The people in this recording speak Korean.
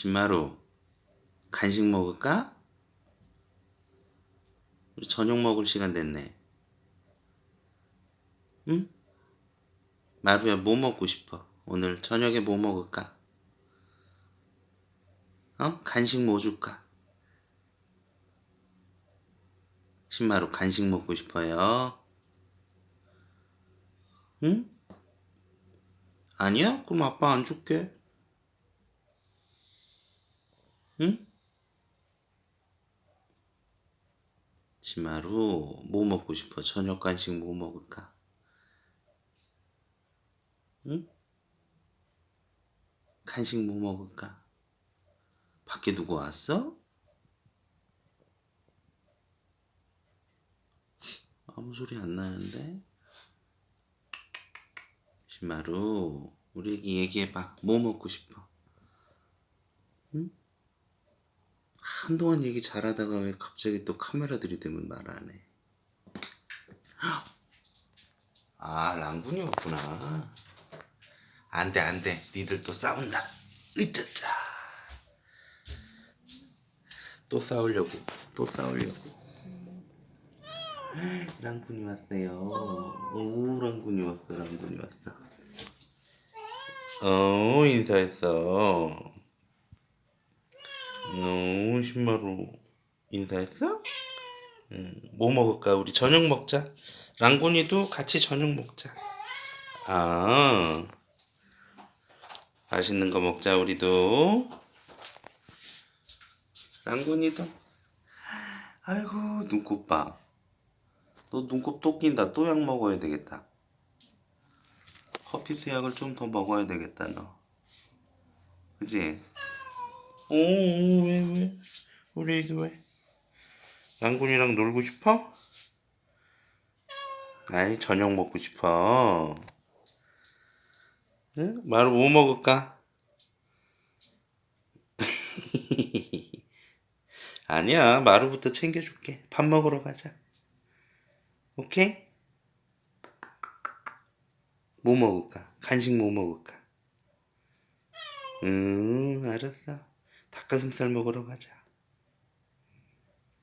신마루 간식 먹을까? 우리 저녁 먹을 시간 됐네. 응? 마루야 뭐 먹고 싶어? 오늘 저녁에 뭐 먹을까? 어? 간식 뭐 줄까? 신마루 간식 먹고 싶어요. 응? 아니야? 그럼 아빠 안 줄게. 응? 신마루 뭐 먹고 싶어? 저녁 간식 뭐 먹을까? 응? 간식 뭐 먹을까? 밖에 누구 왔어? 아무 소리 안 나는데? 신마루, 우리 애기 얘기해봐. 뭐 먹고 싶어? 응? 한동안 얘기 잘하다가 왜 갑자기 또 카메라 들이대면 말 안 해? 아, 랑군이었구나. 안 돼, 안 돼. 니들 또 싸운다. 으쩌짜. 또 싸우려고. 또 싸우려고. 랑군이 왔어요. 오, 랑군이 왔어, 랑군이 왔어. 어, 인사했어. 어, 신마루 인사했어? 응, 뭐 먹을까? 우리 저녁 먹자. 랑군이도 같이 저녁 먹자. 아, 맛있는 거 먹자, 우리도. 랑군이도. 아이고, 눈곱 봐. 너 눈곱 또 낀다. 또 약 먹어야 되겠다. 커피 수약을 좀 더 먹어야 되겠다, 너. 그지? 오, 오, 왜, 왜? 우리 왜? 랑군이랑 놀고 싶어? 아니, 저녁 먹고 싶어. 응? 마루 뭐 먹을까? 아니야, 마루부터 챙겨줄게. 밥 먹으러 가자. 오케이? 뭐 먹을까? 간식 뭐 먹을까? 음, 알았어. 닭가슴살 먹으러 가자.